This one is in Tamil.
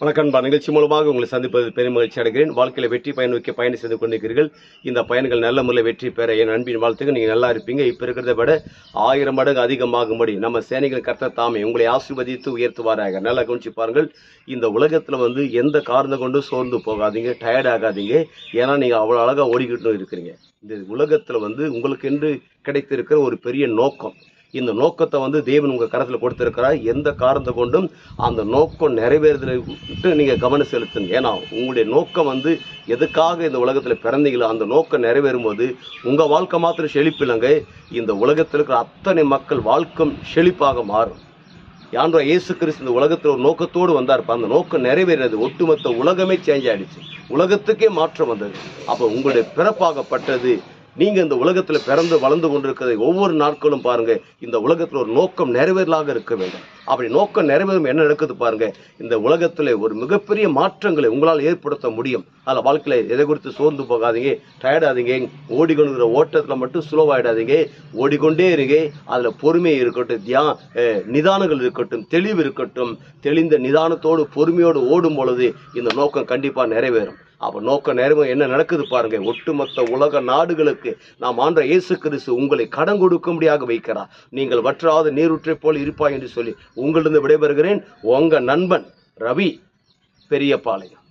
வணக்கம் நிகழ்ச்சி மூலமாக உங்களை சந்திப்பது பெரும் மகிழ்ச்சி அடைகிறேன். வாழ்க்கையில் வெற்றி பயன் நோக்கி பயணம் செய்து கொண்டிருக்கிறீர்கள். இந்த பயன்கள் நல்ல முறையில் வெற்றி பெற என் அன்பின் வாழ்த்துக்கு நீங்கள் நல்லா இருப்பீங்க. இப்போ இருக்கிறத விட ஆயிரம் மடங்கு அதிகமாகும்படி நம்ம சேனைகள் கர்த்த தாமே உங்களை ஆசீர்வதித்து உயர்த்துவாராக. நல்லா கவனிச்சு பாருங்கள். இந்த உலகத்தில் வந்து எந்த காரணம் கொண்டு சோர்ந்து போகாதீங்க. டயர்ட் ஆகாதீங்க. ஏன்னா நீங்கள் அவ்வளோ அழகாக ஓடிக்கிட்டு இருக்கிறீங்க. இந்த உலகத்தில் வந்து உங்களுக்கென்று கிடைத்திருக்கிற ஒரு பெரிய நோக்கம். இந்த நோக்கத்தை வந்து தேவன் உங்கள் கரத்தில் கொடுத்துருக்கிறார். எந்த காரணத்தை கொண்டும் அந்த நோக்கம் நிறைவேறுதலை விட்டு நீங்கள் கவனம் செலுத்துங்க. ஏன்னா உங்களுடைய நோக்கம் வந்து எதுக்காக இந்த உலகத்தில் பிறந்தீங்களோ அந்த நோக்கம் நிறைவேறும் போது உங்கள் வாழ்க்கை மாத்திரம் செழிப்பில்லைங்க இந்த உலகத்தில் இருக்கிற அத்தனை மக்கள் வாழ்க்கம் செழிப்பாக மாறும். யான்றா இயேசு கிறிஸ்து இந்த உலகத்தில் ஒரு நோக்கத்தோடு வந்தார் அந்த நோக்கம் நிறைவேறினது ஒட்டுமொத்த உலகமே சேஞ்ச் ஆயிடுச்சு. உலகத்துக்கே மாற்றம் வந்தது. அப்போ உங்களுடைய பிறப்பாகப்பட்டது நீங்க இந்த உலகத்துல பிறந்து வளர்ந்து கொண்டிருக்கிறதை ஒவ்வொரு நாட்களும் பாருங்க. இந்த உலகத்துல ஒரு நோக்கம் நிறைவேறலாக இருக்க வேண்டும். அப்படி நோக்கம் நிறைவேறும் என்ன நடக்குது பாருங்க. இந்த உலகத்துல ஒரு மிகப்பெரிய மாற்றங்களை உங்களால் ஏற்படுத்த முடியும். அதில் வாழ்க்கையில் எதை குறித்து சோர்ந்து போகாதீங்க. டயர்டாதீங்க. ஓடிக்கொண்டிருக்கிற ஓட்டத்தில் மட்டும் ஸ்லோவாயிடாதீங்க ஓடிக்கொண்டே இருங்க. அதில் பொறுமை இருக்கட்டும் தியா நிதானங்கள் இருக்கட்டும் தெளிவு இருக்கட்டும். தெளிந்த நிதானத்தோடு பொறுமையோடு ஓடும் பொழுது இந்த நோக்கம் கண்டிப்பாக நிறைவேறும். அப்போ நோக்க நேரம் என்ன நடக்குது பாருங்க. ஒட்டுமொத்த உலக நாடுகளுக்கு நாம் ஆண்ட இயேசு கிறிஸ்து உங்களை கடன் கொடுக்கும்படியாக வைக்கிறார். நீங்கள் வற்றாத நீரூற்றை போல் இருப்பாய் என்று சொல்லி உங்களிருந்து விடைபெறுகிறேன். உங்கள் நண்பன் ரவி பெரியபாளையம்.